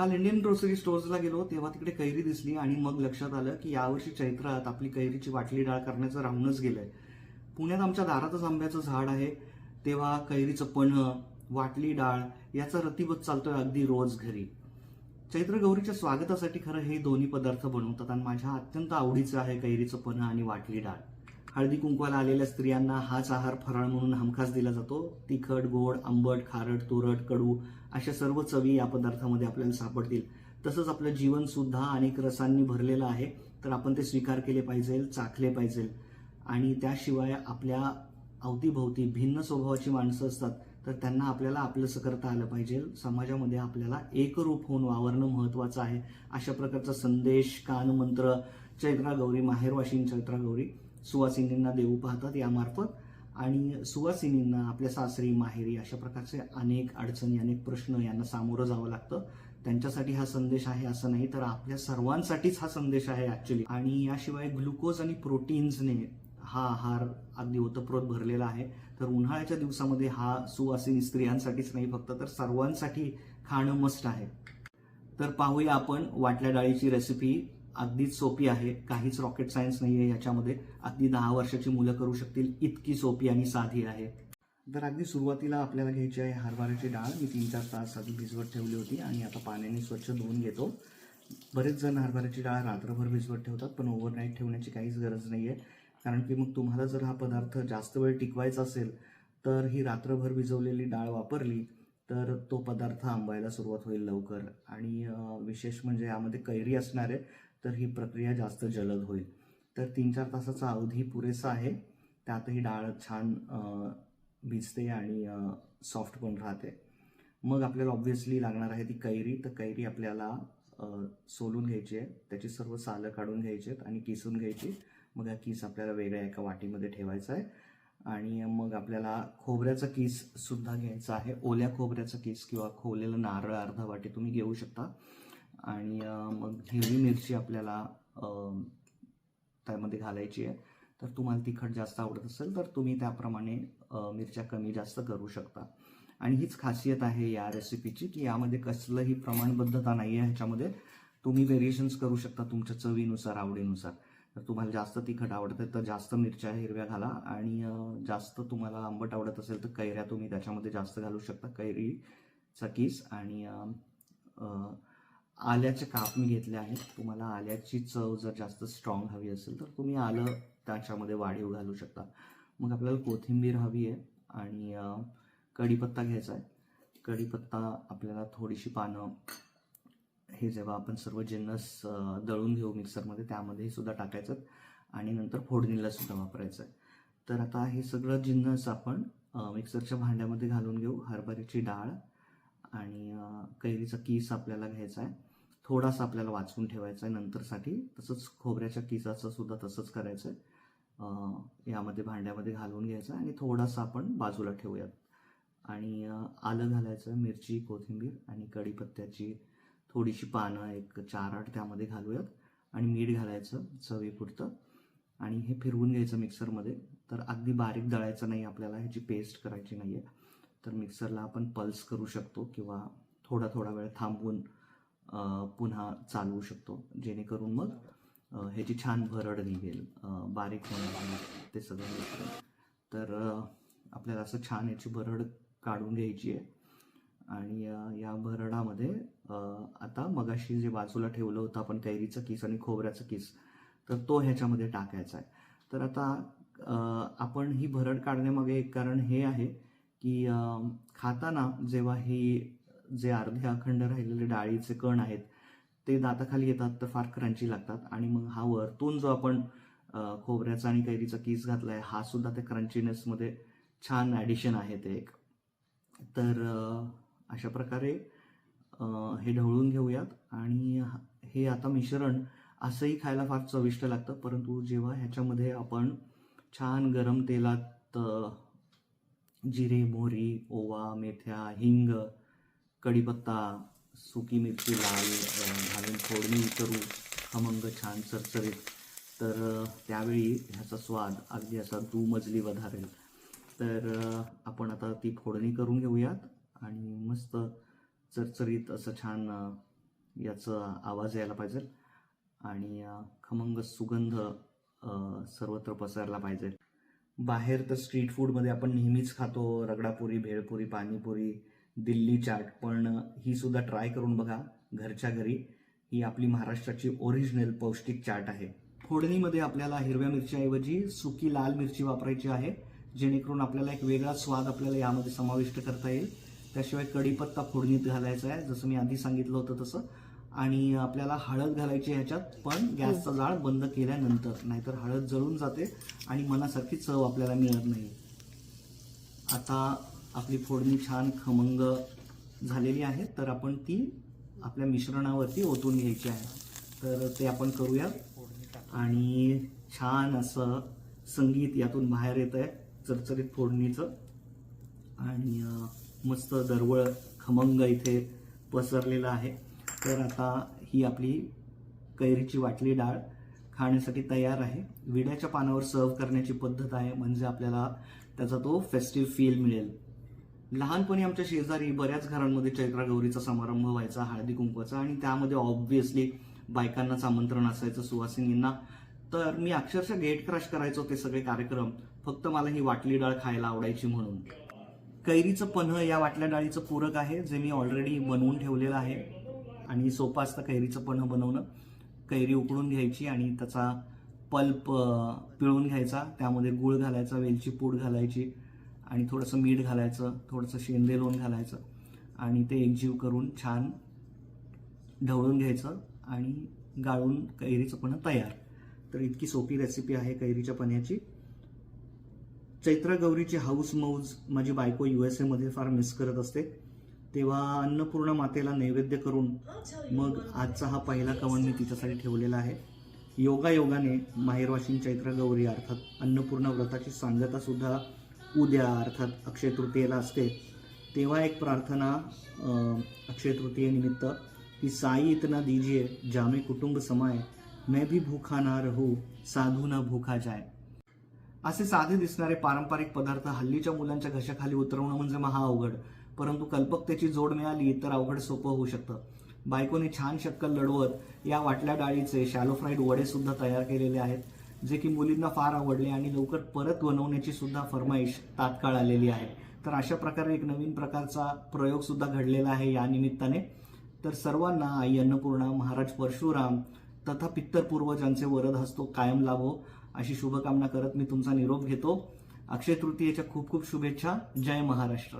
काल Indian grocery स्टोअर्सला गेलो तेव्हा तिकडे कैरी दिसली आणि मग लक्षात आलं की यावर्षी चैत्रात आपली कैरीची वाटली डाळ करण्याचं राहूनच गेलंय. पुण्यात आमच्या दारातच आंब्याचं झाड आहे. तेव्हा कैरीचं पन्ह वाटली डाळ याचा रतीबत चालतोय अगदी रोज घरी. चैत्र गौरीच्या स्वागतासाठी खरं हे दोन्ही पदार्थ बनवतात आणि माझ्या अत्यंत आवडीचं आहे कैरीचं पन्ह आणि वाटली डाळ. हळदी कुंकवाला आलेल्या स्त्रियांना हाच आहार फराळ म्हणून हमखास दिला जातो. तिखट गोड आंबट खारट तुरट कडू अशा सर्व चवी या पदार्थामध्ये आपल्याला सापडतील. तसंच आपलं जीवन सुद्धा अनेक रसांनी भरलेलं आहे. तर आपण ते स्वीकार केले पाहिजे चाखले पाहिजे. आणि त्याशिवाय आपल्या अवतीभोवती भिन्न स्वभावाची माणसं असतात तर त्यांना आपल्याला आपलंसं करता आलं पाहिजे. समाजामध्ये आपल्याला एकरूप होऊन वावरणं महत्वाचं आहे. अशा प्रकारचा संदेश कानमंत्र चैत्रा गौरी माहेरवाशीन चैत्रा गौरी सुवासिनींना देऊ पाहतात यामार्फत. आणि सुवासिनींना आपल्या सासरी माहेरी अशा प्रकारचे अनेक अडचणी अनेक प्रश्न यांना सामोरं जावं लागतं. त्यांच्यासाठी हा संदेश आहे असं नाही तर आपल्या सर्वांसाठीच हा संदेश आहे ऍक्च्युली आणि याशिवाय ग्लुकोज आणि प्रोटीन्सने हा आहार अगदी ओतप्रोत भरलेला आहे. तर उन्हाळ्याच्या दिवसामध्ये हा सुवासिनी स्त्रियांसाठीच नाही फक्त तर सर्वांसाठी खाणं मस्ट आहे. तर पाहूया आपण वाटल्या डाळीची रेसिपी अगदीच सोपी आहे. काहीच रॉकेट सायन्स नाही आहे याच्यामध्ये. अगदी दहा वर्षाची मुलं करू शकतील इतकी सोपी आणि साधी आहे. तर अगदी सुरुवातीला आपल्याला घ्यायची आहे हरभऱ्याची डाळ. मी तीन चार तास आधी भिजवत ठेवली होती आणि आता पाण्याने स्वच्छ धुवून घेतो. बरेच जण हरभऱ्याची डाळ रात्रभर भिजवत ठेवतात पण ओव्हरनाईट ठेवण्याची काहीच गरज नाही आहे कारण की मग तुम्हाला जर हा पदार्थ जास्त वेळ टिकवायचा असेल तर ही रात्रभर भिजवलेली डाळ वापरली तर तो पदार्थ आंबायला सुरुवात होईल लवकर. आणि विशेष म्हणजे यामध्ये कैरी असणार आहे. तर ही प्रक्रिया जास्त जलद होईल. तर तीन चार तासाचा अवधी पुरेसा आहे. त्यातही डाळ छान भिजते आणि सॉफ्ट पण राहते. मग आपल्याला ऑब्व्हियसली लागणार आहे ती कैरी. तर कैरी आपल्याला सोलून घ्यायची आहे. त्याची सर्व सालं काढून घ्यायची आहेत आणि किसून घ्यायची मग हा किस आपल्याला वेगळ्या एका वाटीमध्ये ठेवायचा आहे. आणि मग आपल्याला खोबऱ्याचा किस सुद्धा घ्यायचा आहे. ओल्या खोबऱ्याचा किस किंवा खोवलेलं नारळ अर्धा वाटी तुम्ही घेऊ शकता. आणि मग हिरवी मिरची आपल्याला त्यामध्ये घालायची आहे. तर तुम्हाला तिखट जास्त आवडत असेल तर तुम्ही त्याप्रमाणे मिरच्या कमी जास्त करू शकता. आणि हीच खासियत आहे या रेसिपीची की यामध्ये कसलंही प्रमाणबद्धता नाही आहे ह्याच्यामध्ये. तुम्ही व्हेरिएशन्स करू शकता तुमच्या चवीनुसार आवडीनुसार. तर तुम्हाला जास्त तिखट आवडतं तर जास्त मिरच्या हिरव्या घाला. आणि जास्त तुम्हाला आंबट आवडत असेल तर कैऱ्या तुम्ही त्याच्यामध्ये जास्त घालू शकता. कैरीचा किस आणि आल्याचे काप मी घेतले आहेत. तुम्हाला आल्याची चव जर जास्त स्ट्रॉंग हवी असेल तर तुम्ही आलं त्याच्यामध्ये वाढीव घालू शकता. मग आपल्याला कोथिंबीर हवी आहे आणि कढीपत्ता घ्यायचा आहे. कढीपत्ता आपल्याला थोडीशी पानं हे जेव्हा आपण सर्व जिन्नस दळून घेऊ मिक्सरमध्ये त्यामध्ये सुद्धा टाकायचं आणि नंतर फोडणीला सुद्धा वापरायचं आहे. तर आता हे सगळं जिन्नस आपण मिक्सरच्या भांड्यामध्ये घालून घेऊ. हरभऱ्याची डाळ आणि कैरीचा किस आपल्याला घ्यायचा आहे. थोडासा आपल्याला वाचून ठेवायचा आहे नंतरसाठी. तसंच खोबऱ्याच्या किसाचं सुद्धा तसंच करायचं आहे यामध्ये भांड्यामध्ये घालून घ्यायचं आहे आणि थोडासा आपण बाजूला ठेवूयात. आणि आलं घालायचं मिरची कोथिंबीर आणि कढीपत्त्याची थोडीशी पानं एक चार आठ त्यामध्ये घालूयात. आणि मीठ घालायचं चवीपुरतं. आणि हे फिरवून घ्यायचं मिक्सरमध्ये. तर अगदी बारीक दळायचं नाही आपल्याला ह्याची पेस्ट करायची नाही आहे तर मिक्सरला आपण पल्स करू शकतो किंवा थोडा थोडा वेळ थांबवून पुन्हा चालवू शकतो. जेणेकरून मग ह्याची छान भरड निघेल. बारीक होणार ते सगळं मिश्रण. तर आपल्याला असं छान याची भरड काढून घ्यायची आहे. आणि या भरडामध्ये आता मगाशी जे बाजूला ठेवलं होतं आपण कैरीचं किस आणि खोबऱ्याचं किस तर तो ह्याच्यामध्ये टाकायचा आहे. तर आता आपण ही भरड काढण्यामागे एक कारण हे आहे की खाताना जेव्हा ही जे अर्धे अखंड राहिलेले डाळीचे कण आहेत ते दाताखाली येतात तर फार क्रंची लागतात. आणि मग हा वरतून जो आपण खोबऱ्याचा आणि कैरीचा किस आहे हा सुद्धा त्या क्रंचीनेसमध्ये छान ॲडिशन आहे ते एक. तर अशा प्रकारे हे ढवळून घेऊयात. आणि हे आता मिश्रण असंही खायला फार चविष्ट लागतं परंतु जेव्हा ह्याच्यामध्ये आपण छान गरम तेलात जिरे मोहरी ओवा मेथ्या हिंग कढीपत्ता सुकी मिरची लाल घालून फोडणी करू खमंग छान चरचरीत तर त्यावेळी ह्याचा स्वाद अगदी असा दुमजली वधारेल. तर आपण आता ती फोडणी करून घेऊयात आणि मस्त चरचरीत असं छान याचा आवाज यायला पाहिजे आणि खमंग सुगंध सर्वत्र पसरला पाहिजे. बाहेर तर स्ट्रीट फूडमध्ये आपण नेहमीच खातो रगडापुरी भेळपुरी पाणीपुरी दिल्ली चाट पण ही सुद्धा ट्राय करून बघा घरच्या घरी. ही आपली महाराष्ट्राची ओरिजिनल पौष्टिक चाट आहे. फोडणीमध्ये आपल्याला हिरव्या मिरच्याऐवजी सुकी लाल मिरची वापरायची आहे जेणेकरून आपल्याला एक वेगळा स्वाद आपल्याला यामध्ये समाविष्ट करता येईल. त्याशिवाय कढीपत्ता फोडणीत घालायचा आहे जसं मी आधी सांगितलं होतं तसं. आणि आपल्याला हळद घालायची ह्याच्यात पण गॅसचा जाळ बंद केल्यानंतर नाहीतर हळद जळून जाते आणि मनासारखी चव आपल्याला मिळत नाही. आता आपली फोडणी छान खमंग झालेली आहे तर आपण ती आपल्या मिश्रणावरती ओतून घ्यायची आहे. तर ते आपण करूया. आणि छान असं संगीत यातून बाहेर येत आहे चरचरीत फोडणीचं. आणि मस्त दरवळ खमंग इथे पसरलेलं आहे. तर आता ही आपली कैरीची वाटली डाळ खाण्यासाठी तयार आहे. विड्याच्या पानावर सर्व करण्याची पद्धत आहे म्हणजे आपल्याला त्याचा तो फेस्टिव्ह फील मिळेल. लहानपणी आमच्या शेजारी बऱ्याच घरांमध्ये चैत्रा गौरीचा समारंभ व्हायचा हळदी कुंकवाचा आणि त्यामध्ये ऑब्व्हियसली बायकांनाच आमंत्रण असायचं सुवासिनींना तर मी अक्षरशः गेट क्रश करायचो ते सगळे कार्यक्रम. फक्त मला ही वाटली डाळ खायला आवडायची म्हणून. कैरीचं पन्ह या वाटल्या डाळीचं पूरक आहे जे मी ऑलरेडी बनवून ठेवलेलं आहे. आणि सोपं असतं कैरीचं पन्ह बनवणं. कैरी उकडून घ्यायची आणि त्याचा पल्प पिळून घ्यायचा. त्यामध्ये गूळ घालायचा वेलची पूड घालायची. आणि थोडंसं मीठ घालायचं थोडंसं शेंदे लोण घालायचं आणि ते एकजीव करून छान ढवळून घ्यायचं आणि गाळून कैरीचं पण तयार. तर इतकी सोपी रेसिपी आहे कैरीच्या पण्याची चैत्र गौरीची हाऊस मौज माझी बायको यू एस एमध्ये फार मिस करत असते. तेव्हा अन्नपूर्णा मातेला नैवेद्य करून मग आजचा हा पहिला कवन मी तिच्यासाठी ठेवलेला आहे. योगा योगाने माहेरवाशीन चैत्र गौरी अर्थात अन्नपूर्णा व्रताची सांगता सुद्धा उद्या अर्थात अक्षय तृतीयेला असते तेव्हा एक प्रार्थना अक्षय तृतीयेनिमित्त की साई इतना दीजिए जामे कुटुंब समाय मैं भी भूखा ना रहू साधू ना भूखा जाय असे साधे दिसणारे पारंपरिक पदार्थ हल्लीच्या मुलांच्या घशाखाली उतरवणं म्हणजे महा अवघड. परंतु कल्पकतेची जोड मिळाली तर अवघड सोपं होऊ शकतं. बायकोने छान शक्कल लढवत या वाटल्या डाळीचे शॅलो फ्राईड वडे सुद्धा तयार केलेले आहेत. जे की मुलींना फार आवडले आणि लवकर परत बनवण्याची सुद्धा फरमाईश तात्काळ आलेली आहे. तर अशा प्रकारे एक नवीन प्रकारचा प्रयोग सुद्धा घडलेला आहे या निमित्ताने. तर सर्वांना आई अन्नपूर्णा महाराज परशुराम तथा पित्तर पूर्वजांचे वरद हस्तो कायम लाभो अशी शुभकामना करत मी तुमचा निरोप घेतो. अक्षय तृतीयेच्या खूप खूप शुभेच्छा. जय महाराष्ट्र.